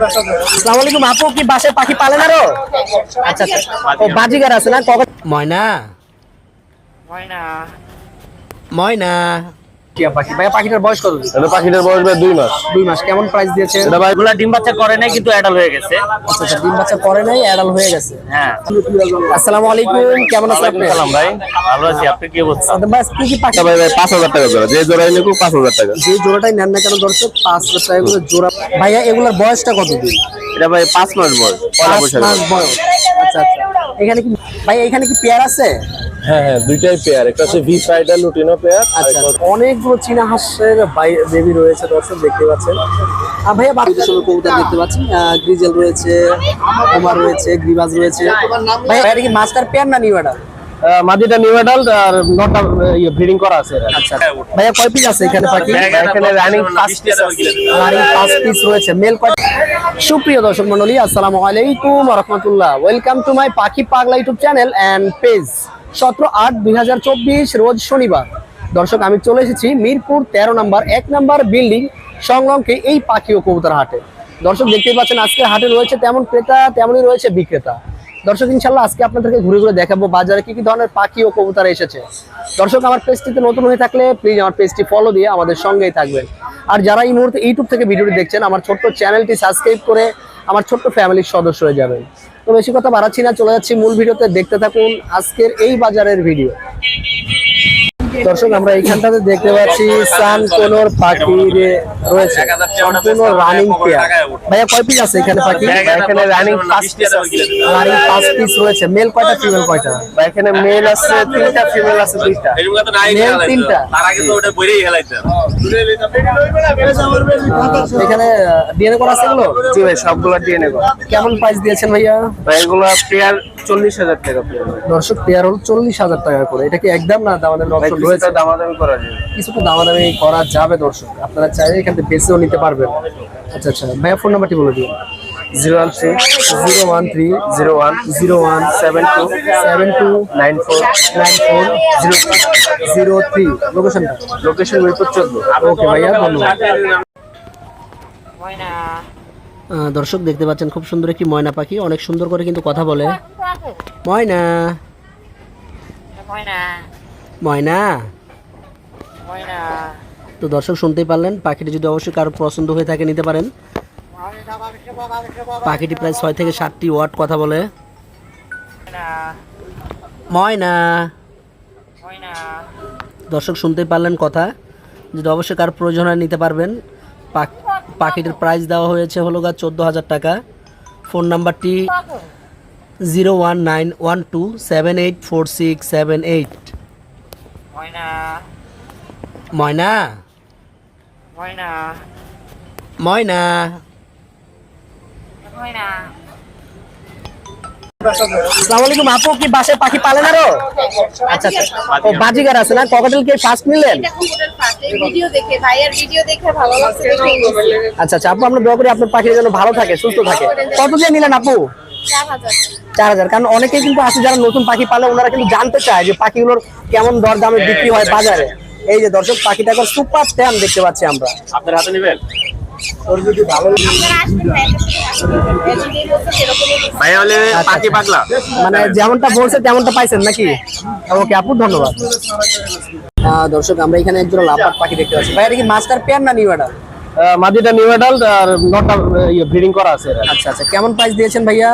আসসালামু আলাইকুম আপু কি বাসে পাখি পালেন আরও? আচ্ছা আচ্ছা। ও বাজিগার আছে না? ময়না? ময়না। ময়না? টিয়া পাখি। ভাইয়া পাখিটার বয়স কত এটা পাখিটার বয়স ভাই দুই মাস। দুই মাস। কেমন প্রাইস দিয়েছেন এটা ভাই এগুলা ডিম বাচ্চা করে নাই কিন্তু অ্যাডাল হয়ে গেছে। আচ্ছা আচ্ছা ডিম বাচ্চা করে নাই অ্যাডাল হয়ে গেছে। হ্যাঁ। আসসালামু আলাইকুম কেমন আছেন আপনি? সালাম ভাই। ভালো আছি আপনি কি বলছেন আচ্ছা, বাস কি কি পাখি? ভাই ভাই পাঁচ হাজার টাকা জোড়া। যে জোড়াই নিকুক পাঁচ হাজার টাকা। যে জোড়াটাই নেন না কেন দর্শক পাঁচ হাজার টাকা করে জোড়া। ভাইয়া এগুলোর বয়সটা কত দিন? এটা ভাই পাঁচ মাস বয়স মাস বয়স। আচ্ছা আচ্ছা। এখানে কি ভাই এখানে কি পেয়ার আছে? হ্যাঁ হ্যাঁ দুইটাই পেয়ার একটা হচ্ছে ভি লুটিনো পেয়ার আচ্ছা অনেকগুলো চীনা হাঁসের বেবি রয়েছে দর্শক দেখতে পাচ্ছেন। আর ভাইয়া কবুতর দেখতে পাচ্ছি। আহ, গ্রিজেল রয়েছে কুমার রয়েছে গ্রিবাজ রয়েছে। ভাইয়া এটা কি মাস্টার পেয়ার না নিউ এটা মাদিটা নিউ অ্যাডাল্ট আর নটা ইয়ে ব্রিডিং করা আছে আচ্ছা ভাইয়া কয় পিস আছে এখানে পাখি? এখানে রানিং পাঁচ পিস রানিং পাঁচ পিস রয়েছে। মেল কয় সুপ্রিয় দর্শক মন্ডলী আসসালামু আলাইকুম রহমতুল্লাহ। ওয়েলকাম টু মাই পাখি পাগলা ইউটিউব চ্যানেল অ্যান্ড পেজ সতেরো আট দুই রোজ শনিবার। দর্শক, আমি চলে এসেছি মিরপুর তেরো নাম্বার, এক নম্বর বিল্ডিং সংলগ্নকে এই পাখি ও কবুতর হাটে। দর্শক, দেখতেই পাচ্ছেন, আজকে হাটে রয়েছে তেমন ক্রেতা, তেমনই রয়েছে বিক্রেতা। দর্শক ইনশাল্লাহ আজকে আপনাদেরকে ঘুরে ঘুরে দেখাবো, বাজারে কি কি ধরনের পাখি ও কবুতর এসেছে। দর্শক, আমার পেজটিতে নতুন হয়ে থাকলে প্লিজ আমার পেজটি ফলো দিয়ে আমাদের সঙ্গেই থাকবেন। আর যারা এই মুহূর্তে ইউটিউব থেকে ভিডিওটি দেখছেন, আমার ছোট্ট চ্যানেলটি সাবস্ক্রাইব করে আমার ছোট্ট ফ্যামিলির সদস্য হয়ে যাবেন। তো বেশি কথা বাড়াচ্ছি না, চলে যাচ্ছি মূল ভিডিওতে। দেখতে থাকুন আজকের এই বাজারের ভিডিও। দর্শক আমরা এইখানটাতে দেখতে পাচ্ছি সান কোনোর পাখি রে- রয়েছে। সম্পূর্ণ রানিং পেয়ার ভাইয়া কয় পিস আছে এখানে পাখি? এখানে রানিং পাঁচ পিস রানিং পাঁচ পিস রয়েছে। মেল কয়টা ফিমেল কয়টা? বা এখানে মেল আছে তিনটা ফিমেল আছে দুইটা। মেল তিনটা। এখানে ডিএনএ করা আছে এগুলো? জি ভাই সবগুলো দিয়ে নেব কেমন প্রাইস দিয়েছেন ভাইয়া? ভাই এগুলো পেয়ার চল্লিশ হাজার টাকা পেয়ার দর্শক পেয়ার হল চল্লিশ হাজার টাকা করে। এটা কি একদম না আমাদের কিছুটা দামাদামি করা যাবে কিছুটা দামাদামি করা যাবে দর্শক। আপনারা চাইলে এখান থেকে বেছেও নিতে পারবেন। আচ্ছা আচ্ছা। ভাইয়া ফোন নাম্বারটি বলে দিন। Zero one three zero one three zero one zero one seven two seven two nine four nine four zero zero three লোকেশনটা লোকেশন মিরপুর চোদ্দ ওকে ভাইয়া ধন্যবাদ। আহ, দর্শক দেখতে পাচ্ছেন খুব সুন্দর একটি ময়না পাখি। অনেক সুন্দর করে কিন্তু কথা বলে। ময়না। ময়না। ময়না? ময়না। তো দর্শক শুনতেই পারলেন পাখিটি যদি অবশ্যই কারও পছন্দ হয়ে থাকে নিতে পারেন। পাখিটি প্রায় ছয় থেকে সাতটি ওয়ার্ড কথা বলে। ময়না। দর্শক শুনতেই পারলেন কথা যদি অবশ্যই কার প্রয়োজন হয় নিতে পারবেন। পাখ- পাখিটির প্রাইস দেওয়া হয়েছে হলো গা চোদ্দ হাজার টাকা। ফোন নাম্বারটি zero one nine one two seven eight four six seven eight ময়না। ময়না? ময়না। ময়না? ময়না। আসসালামু আলাইকুম আপু কি বাসায় পাখি পালেন আরও আচ্ছা আচ্ছা। ও বাজিগার আছে না? ককাটেল কে ফার্স্ট নিলেন? ভিডিও দেখে ভাইয়ার ভিডিও দেখে ভালো লাগছে দেখে নিয়েছি। আচ্ছা আচ্ছা। আপু আমরা দোয়া করি আপনার পাখি যেন ভালো থাকে সুস্থ থাকে। কত দিয়ে নিলেন আপু? চার হাজার। চার হাজার। কারণ অনেকেই কিন্তু আছে যারা নতুন পাখি পালে ওনারা কিন্তু জানতে চায় যে পাখিগুলোর কেমন দর দামে বিক্রি হয় বাজারে। এই যে দর্শক পাখিটা এখন সুপার ট্যাম দেখতে পাচ্ছি আমরা। আপনার হাতে নেবেন? পাখি পাগলা। মানে যেমনটা বলছে তেমনটা পাইছেন নাকি? ওকে আপু ধন্যবাদ। আহ, দর্শক আমরা এখানে একজন পাখি দেখতে পাচ্ছি। ভাই এটা কি মাস্টার পেয়ার না নিউ এটা আহ, মাদিটা নিউ অ্যাডাল্ট আর নটা ইয়ে ব্রিডিং করা আছে আচ্ছা আচ্ছা। কেমন প্রাইস দিয়েছেন ভাইয়া?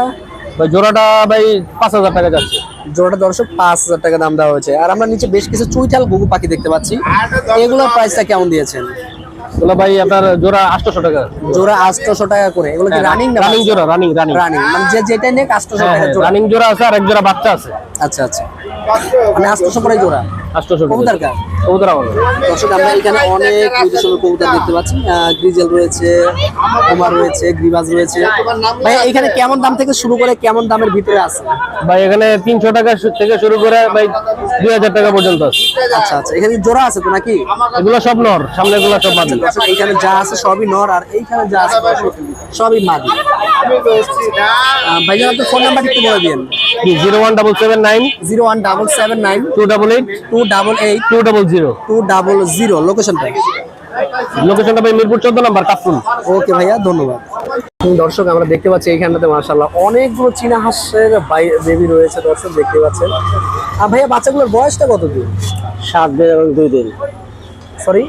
ভাই জোড়াটা ভাই পাঁচ হাজার টাকা যাচ্ছে। জোড়াটা দর্শক পাঁচ হাজার টাকা দাম দেওয়া হয়েছে। আর আমরা নিচে বেশ কিছু চুইঠাল গুগু পাখি দেখতে পাচ্ছি। এগুলোর প্রাইসটা কেমন দিয়েছেন? এগুলো ভাই আপনার জোড়া আটশোশো টাকা। জোড়া আটশোশো টাকা করে। এগুলো কি রানিং না রানিং জোড়া রানিং রানিং রানিং মানে যে যেটা আটশোশো হ্যাঁ টাকা রানিং জোড়া। আছে আর এক জোড়া বাচ্চা আছে। আচ্ছা আচ্ছা। মানে আটশোশো জোড়া? আটশোশো কবুতর কার? কবুতর আমার। দর্শক আমরা এখানে অনেক কবুতর দেখতে পাচ্ছি। আহ, গ্রিজেল রয়েছে কুমার রয়েছে গ্রিবাজ রয়েছে। ভাই এখানে কেমন দাম থেকে শুরু করে কেমন দামের ভিতরে আছে? ভাই এখানে তিনশো টাকা থেকে শুরু করে ভাই দুই হাজার টাকা পর্যন্ত আছে। আচ্ছা আচ্ছা এখানে জোড়া আছে তো নাকি? এগুলো সব নর সামনে এগুলো সব মাদি দর্শক এইখানে যা আছে সবই নর আর এইখানে যা আছে সবই মাদি। আহ, ভাইজান আপনার ফোন নাম্বার একটু বলে দিন zero one double seven nine zero one double seven nine two double eight two double eight two double zero two double zero লোকেশনটা লোকেশনটা ভাই মিরপুর চোদ্দ নাম্বার কাফরুল। ওকে ভাইয়া ধন্যবাদ। দর্শক আমরা দেখতে পাচ্ছি এইখানটাতে মার্শাল্লাহ অনেকগুলো চীনা হাঁসের বেবি রয়েছে দর্শক দেখতে পাচ্ছেন। আর ভাইয়া বাচ্চাগুলোর বয়সটা কত দিন সাত দিন এবং দুই দিন। সরি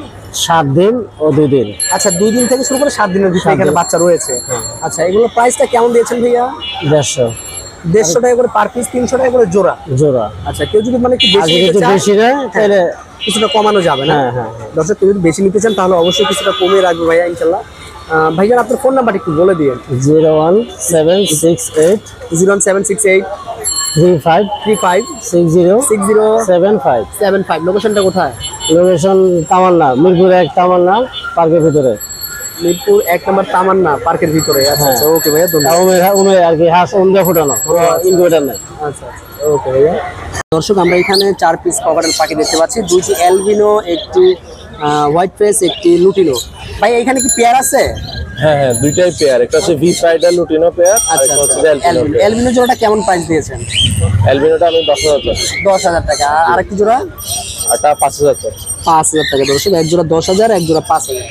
সাত দিন ও দুই দিন। আচ্ছা দুই দিন থেকে শুরু করে সাত দিনের ভিতরে এখানে বাচ্চা রয়েছে। আচ্ছা এগুলো প্রাইসটা কেমন দিয়েছেন ভাইয়া? দেড়শো। দেড়শো টাকা করে পার পিস তিনশো টাকা করে জোড়া। জোড়া। আচ্ছা কেউ যদি মানে একটু বেশি বেশি নেয় তাহলে কিছুটা কমানো যাবে না। হ্যাঁ, হ্যাঁ, দর্শক কেউ যদি বেশি নিতে চান তাহলে অবশ্যই কিছুটা কমিয়ে রাখবে ভাইয়া ইনশাল্লাহ ভাইজান আপনার ফোন নাম্বার একটু বলে দিন zero one seven six eight zero one seven six eight three five three five six zero six zero seven five. Seven five. লোকেশনটা কোথায়? লোকেশন তামান্না মিরপুর এক তামান্না পার্কের ভিতরে। মিরপুর এক নম্বর তামান্না পার্কের ভিতরে। আচ্ছা আচ্ছা ওকে ভাইয়া ধন্যবাদ। আর কি হাঁস উমদা ফুটানো। ইনভার্টার নাই। আচ্ছা। ওকে ভাইয়া। দর্শক আমরা এখানে চার পিস কভারেল পাখি দেখতে পাচ্ছি। দুইটি অ্যালবিনো একটি হোয়াইট ফেস একটি লুটিনো ভাই এখানে কি পেয়ার আছে? হ্যাঁ হ্যাঁ দুইটাই পেয়ার একটা হচ্ছে ভি লুটিনো পেয়ার আর একটা হচ্ছে অ্যালবিনো অ্যালবিনো অ্যালবিনো জোড়াটা কেমন প্রাইস দিয়েছেন? অ্যালবিনোটা আমি দশ হাজার টাকা। দশ হাজার টাকা। আর আরেকটি জোড়া? পাঁচ হাজার টাকা। পাঁচ হাজার টাকা। দর্শক এক জোড়া দশ হাজার এক জোড়া পাঁচ হাজার।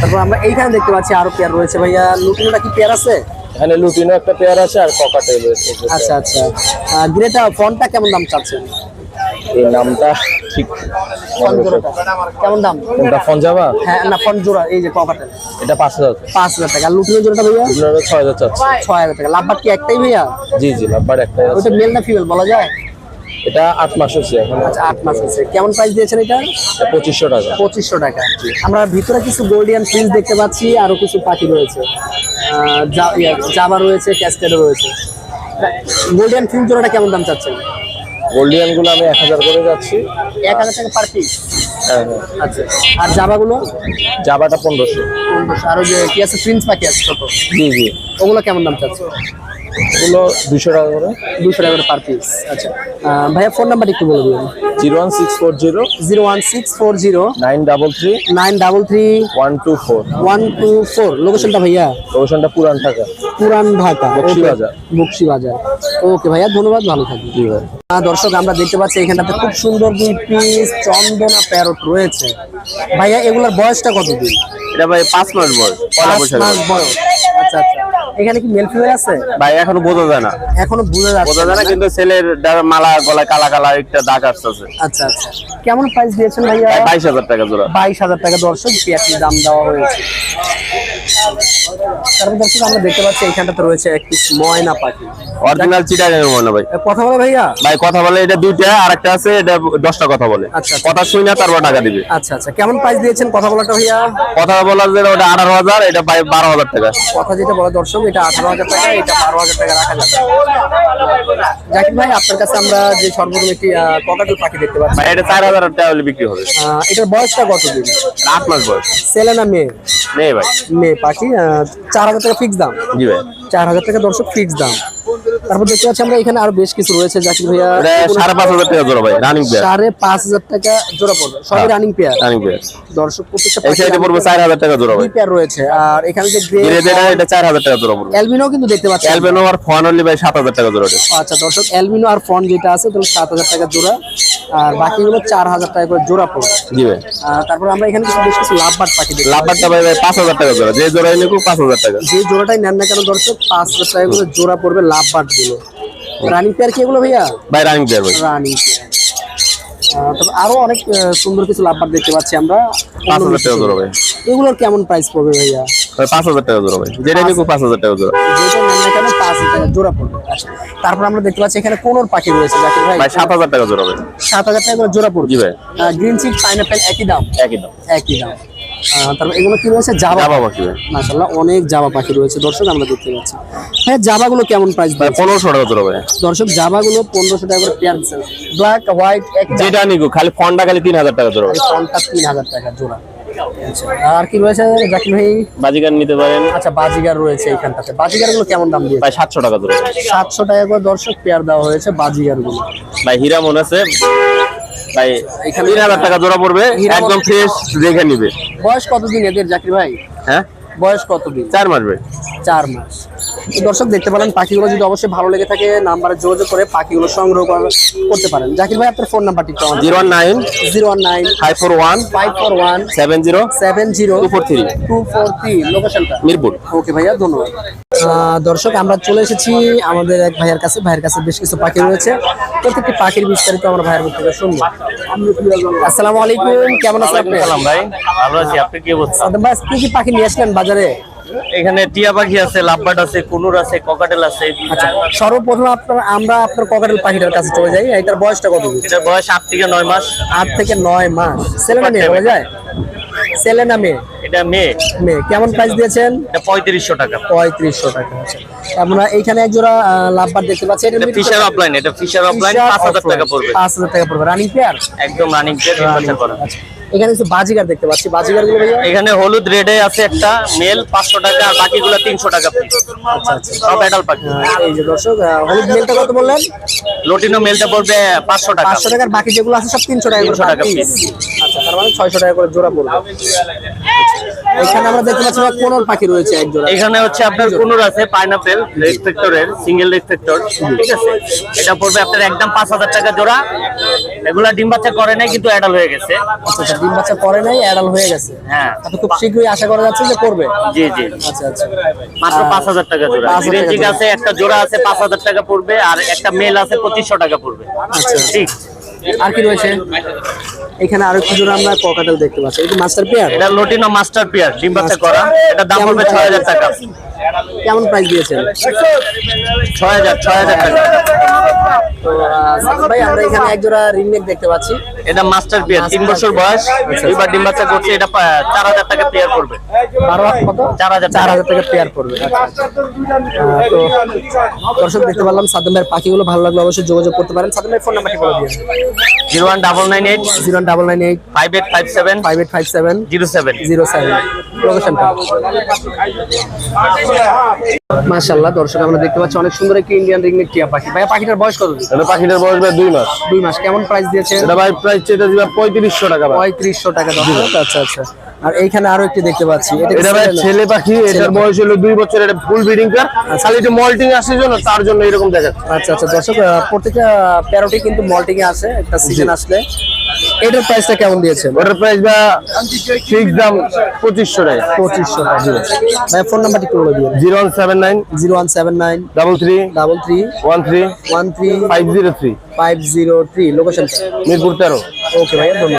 তারপর আমরা এইখানে দেখতে পাচ্ছি আরও পেয়ার রয়েছে। ভাইয়া লুটিনোটা কি পেয়ার আছে? এখানে লুটিনো একটা পেয়ার আছে আর ককাটেল রয়েছে আচ্ছা আচ্ছা। গ্রেটা ফোনটা কেমন দাম চাচ্ছেন? এই নামটা ঠিক কেমন দাম? কোনটা ফঞ্জাবা হ্যাঁ না ফোন জোড়া এই যে ককাটেল এটা পাঁচ হাজার পাঁচ হাজার টাকা। লুটিনো জোড়াটা ভাইয়া? ছয় হাজার চাচ্ছে। ছয় হাজার টাকা। লাভবার কি একটাই ভাইয়া? জি জি লাভবার একটাই ওটা মেল না ফিমেল বলা যায়? এটা আট মাস হচ্ছে এখন। আচ্ছা আট মাস আছে কেমন প্রাইস দিয়েছেন এটা? পঁচিশশো টাকা। পঁচিশশো টাকা আমরা ভিতরে কিছু গোল্ডিয়ান ফিন্স দেখতে পাচ্ছি আরও কিছু পাখি রয়েছে। জাবা রয়েছে ক্যাস্টেডও রয়েছে। গোল্ডিয়ান ফিন্স জোড়াটা কেমন দাম চাচ্ছেন? গোল্ডিয়ানগুলো আমি এক হাজার করে যাচ্ছি। এক হাজার টাকা পার পিস হ্যাঁ হ্যাঁ। আচ্ছা আর জাবাগুলো জাবাটা পনেরোশো। পনেরোশো। আরও যে কি আছে প্রিন্স পাখি আছে ছোট? জি জি। ওগুলো কেমন দাম চাচ্ছে এগুলো দুশো টাকা করে। দুশো টাকা করে পার পিস আচ্ছা ভাইয়া ফোন নাম্বার একটু বলে দিন zero one six four zero zero one six four zero nine double three nine double three one two four. One two four. লোকেশনটা ভাইয়া? লোকেশনটা পুরান ঢাকা। পুরান ঢাকা বকশী বাজার। বকশী বাজার ওকে ভাইয়া ধন্যবাদ ভালো থাকবেন। জি ভাই। দর্শক আমরা দেখতে পাচ্ছি এখানটাতে খুব সুন্দর দুই পিস চন্দনা প্যারট রয়েছে। ভাইয়া এগুলোর বয়সটা কতদিন? এটা ভাই পাঁচ মাস বয়স পাঁচ মাস বয়স। আচ্ছা আচ্ছা। এখানে কি মেল ফিমেল আছে? ভাই এখনও বোঝা যায় না। এখনও বোঝা যাচ্ছে বোঝা যায় না কিন্তু ছেলের মালা গলায় কালা কালা একটা দাগ আসতেছে। আচ্ছা আচ্ছা। কেমন প্রাইস দিয়েছেন ভাইয়া? বাইশ হাজার টাকা জোড়া। বাইশ হাজার টাকা দর্শক পেঁয়াজের দাম দেওয়া হয়েছে? তারপর দর্শক আমরা দেখতে পাচ্ছি এখানটাতে রয়েছে একটি ময়না পাখি। অরিজিনাল চিটাগাং মনে ভাই। কথা বলে ভাইয়া। ভাই কথা বলে এটা দুইটা আর একটা আছে এটা দশটা কথা বলে। আচ্ছা, আচ্ছা। কথা শুই না তারপর টাকা দিবে। আচ্ছা আচ্ছা। কেমন প্রাইস দিয়েছেন কথা বলাটা ভাইয়া? কথা বলার যে ওটা আঠারো হাজার এটা ভাই বারো হাজার টাকা। কথা যেটা বলে দর্শক এটা আঠারো হাজার টাকা এটা বারো হাজার টাকা রাখা যাবে। জাকির ভাই আপনার কাছে আমরা যে সর্বপ্রথম একটি ককাটেল পাখি দেখতে পাচ্ছি। ভাই এটা চার হাজার টাকা হলে বিক্রি হবে। এটার বয়সটা কতদিন? এটা আট মাস বয়স। ছেলে না মেয়ে? নেই ভাই। মেয়ে পাখি চার হাজার টাকা ফিক্স দাম। জি ভাই। চার হাজার টাকা দর্শক ফিক্স দাম। তারপর দেখতে পাচ্ছি আমরা এখানে আরও বেশ কিছু রয়েছে জাকির ভাইয়া। সাড়ে পাঁচ হাজার টাকা জোড়া ভাই রানিং পেয়ার সাড়ে পাঁচ হাজার টাকা জোড়া পড়বে সবই। রানিং পেয়ার রানিং পেয়ার দর্শক প্রত্যেকটা এই সাইডে পড়বে চার হাজার টাকা জোড়া ভাই। পেয়ার রয়েছে আর এখানে যে গ্রে ধীরে এটা চার হাজার টাকা জোড়া পড়বে। অ্যালবিনো কিন্তু দেখতে পাচ্ছি অ্যালবেনো আর ফোন হলে ভাই সাত হাজার টাকা জোড়া। আচ্ছা দর্শক অ্যালবিনো আর ফন যেটা আছে তাহলে সাত হাজার টাকা জোড়া। আর বাকিগুলো চার হাজার টাকা করে জোড়া পড়বে। জি ভাই। আর তারপর আমরা এখানে কিছু বেশ কিছু লাভবাট পাখি দেখি লাভবারটা ভাই ভাই পাঁচ হাজার টাকা জোড়া। যে জোড়াই নিকুক পাঁচ হাজার টাকা। যে জোড়াটাই নেন না কেন দর্শক পাঁচ হাজার টাকা করে জোড়া পড়বে লাভবাট গুলো রানিং পেয়ার কি এগুলো ভাইয়া? ভাই রানিং পেয়ার ভাই। Running pair. তারপর আরও অনেক সুন্দর কিছু লাভবাট দেখতে পাচ্ছি আমরা। পাঁচ হাজার টাকা জোড়া ভাই। এগুলোর কেমন প্রাইস পড়বে ভাইয়া? পাঁচ হাজার টাকা জোড়া ভাই। যেটা পাঁচ হাজার টাকা জোড়া। যেটা নেন না কেন পাঁচ হাজার টাকা জোড়া পড়বে তারপর আমরা দেখতে পাচ্ছি এখানে কোনোর পাখি রয়েছে জাকির ভাই ভাই সাত হাজার টাকা জোড়া ভাই। সাত হাজার টাকা জোড়া পড়বে। জি ভাই। গ্রিন চিক পাইনাপেল একই দাম? একই দাম। একই দাম। তারপর এগুলো কি রয়েছে? জাবা জাবা পাখি মাশাআল্লাহ অনেক জাবা পাখি রয়েছে। দর্শক আমরা দেখতে পাচ্ছি। হ্যাঁ জাবাগুলো কেমন প্রাইস ভাই পনেরোশো টাকা জোড়া ভাই। দর্শক জাবাগুলো পনেরোশো টাকা করে পেয়ার ব্ল্যাক হোয়াইট এক যেটা নিকুক খালি ফোনটা খালি তিন হাজার টাকা জোড়া ফোনটা তিন হাজার টাকা জোড়া। আচ্ছা, আর কি রয়েছে জাকির ভাই? বাজিকার নিতে পারেন। আচ্ছা বাজিগার রয়েছে এইখানটাতে। বাজিগারগুলো কেমন দাম দিয়ে ভাই সাতশো টাকা জোড়া ভাই। সাতশো টাকা করে দর্শক পেয়ার দেওয়া হয়েছে বাজিগারগুলো ভাই হীরা মনে আছে? ভাই এখানে- তিন হাজার টাকা জোড়া পড়বে একদম ফ্রেশ দেখে নিবে। বয়স কতদিন এদের জাকির ভাই? হ্যাঁ? বয়স কতদিন? চার মাস ভাই। চার মাস। দর্শক দেখতে পেলেন পাখিগুলো যদি অবশ্যই ভালো লেগে থাকে নাম্বারে যোগাযোগ করে পাখিগুলো সংগ্রহ করা- করতে পারেন। জাকির ভাই আপনার ফোন নাম্বারটি zero nine zero one nine five four one five four one seven zero seven zero 243 two four three. লোকেশনটা মিরপুর। ওকে ভাইয়া ধন্যবাদ। দর্শক আমরা চলে এসেছি আমাদের এক ভাইয়ের কাছে। ভাইয়ের কাছে বেশ কিছু পাখি রয়েছে। প্রত্যেকটি পাখির বিস্তারিত আমরা ভাইয়ের মুখ থেকে শুনব। আসসালামু আলাইকুম। কেমন আছেন আপনি? ভাই। ভালো আছি। আপনি কি বলছেন ভাই কি কি পাখি নিয়ে আসলেন বাজারে? এখানে টিয়া পাখি আছে লাভবার্ড আছে কুনুর আছে ককাটেল আছে। আচ্ছা সর্বপ্রথম আপনার আমরা আপনার ককাটেল পাখিটার কাছে চলে যাই। এটার বয়সটা কত? এটার বয়স আট থেকে নয় মাস। আট থেকে নয় মাস। ছেলে মেয়ে হয়ে যায়? ছেলে না মেয়ে? এটা মেয়ে। মেয়ে। কেমন প্রাইস দিয়েছেন? এটা পঁয়ত্রিশশো টাকা। পঁয়ত্রিশশো টাকা আমরা এইখানে এক জোড়া লাভবার দেখতে পাচ্ছি। এটা ফিশার অফলাইন এটা ফিশার অফলাইন পাঁচ হাজার টাকা পড়বে। পাঁচ হাজার টাকা পড়বে। রানিং পেয়ার একদম রানিং পেয়ার করা এখানে কিছু বাজিগার দেখতে পাচ্ছি। বাজিগারগুলো এখানে হলুদ রেডে আছে একটা মেল পাঁচশো টাকা আর বাকিগুলো তিনশো টাকা পিস আচ্ছা আচ্ছা। সব অ্যাডাল পাখি। এই যে দর্শক হলুদ মেলটা কত বললেন? লোটিনো মেলটা পড়বে পাঁচশো টাকা। পাঁচশো টাকার বাকি যেগুলো আছে সব তিনশো টাকা করে টাকা piece। piece। আচ্ছা তার মানে ছয়শো টাকা করে জোড়া পড়বে। এখানে আমরা দেখতে পাচ্ছি কোন পাখি রয়েছে এক জোড়া এখানে হচ্ছে আপনার কুনুর আছে পাইনাপেল রেস্ট্রিক্টরের সিঙ্গেল রেস্ট্রিক্টর ঠিক আছে? এটা পড়বে আপনার একদম পাঁচ হাজার টাকা জোড়া। এগুলা ডিম বাচ্চা করে নাই কিন্তু হয়ে গেছে। আচ্ছা আচ্ছা ডিম বাচ্চা করে নাই অ্যাডাল হয়ে গেছে। হ্যাঁ। তো খুব শীঘ্রই আশা করা যাচ্ছে যে করবে। জি জি। আচ্ছা আচ্ছা। মাত্র পাঁচ হাজার টাকা জোড়া। 5,000 রেঞ্জিক আছে একটা জোড়া আছে পাঁচ হাজার টাকা পড়বে আর একটা মেল আছে পঁচিশশো টাকা পড়বে। আচ্ছা। ঠিক আর কি রয়েছে? এখানে আরও কিছু জোড়া আমরা ককাটেল দেখতে পাচ্ছি। এটা মাস্টার পেয়ার এটা লোটিনো মাস্টার পিয়ার ডিম বাচ্চা করা। এটা দাম পড়বে ছয় হাজার টাকা। কেমন প্রাইস দিয়েছেন? ছয় হাজার ছয় হাজার টাকা। তো ভাই আমরা এখানে এক জোড়া রিংনেক দেখতে পাচ্ছি। এটা মাস্টার পিয়ার তিন বছর বয়স দুইবার ডিম বাচ্চা করছে এটা চার হাজার টাকা পেয়ার পড়বে বারো কত? চার হাজার চার হাজার টাকা পেয়ার পড়বে আহ, তো দর্শক দেখতে পারলাম সাদ্দাম ভাইয়ের পাখিগুলো ভালো লাগল অবশ্যই যোগাযোগ করতে পারেন। সাদ্দাম ফোন নাম্বারটি বলে দিয়ে zero one double nine eight zero double nine eight five eight five seven five eight five seven zero seven. Zero seven. লোকেশনটা মাশাল্লাহ দর্শক আমরা দেখতে পাচ্ছি অনেক সুন্দর একটি ইন্ডিয়ান রিংনেক টিয়া পাখি। ভাই পাখিটার বয়স কত এটা পাখিটার বয়স ভাই দুই মাস। দুই মাস। কেমন প্রাইস দিয়েছেন? এটা ভাই প্রাইস এটা দিবা পঁয়ত্রিশশো টাকা ভাই। পঁয়ত্রিশশো টাকা দর্শক আচ্ছা আচ্ছা আর এইখানে আরও একটি দেখতে পাচ্ছি। এটা ভাই ছেলে পাখি এটার বয়স হলো দুই বছর এটা ফুল ব্রিডিং কার খালি এটা মল্টিং আসার জন্য তার জন্য এরকম দেখাচ্ছে। আচ্ছা আচ্ছা। দর্শক প্রত্যেকটা প্যারোটি কিন্তু মল্টিং এ আছে একটা সিজন আসলে। এটার প্রাইসটা কেমন দিয়েছেন? ওটার প্রাইস বা ফিক্স দাম পঁচিশশো টাকা। পঁচিশশো টাকা ভাই ফোন নাম্বারটি কি বলে দিবেন। Zero one seven nine. Zero one seven nine. Double three. Double three. One three. One three. Five zero three. Five zero three. Location Mirpur তেরো। ওকে ভাইয়া ধন্যবাদ।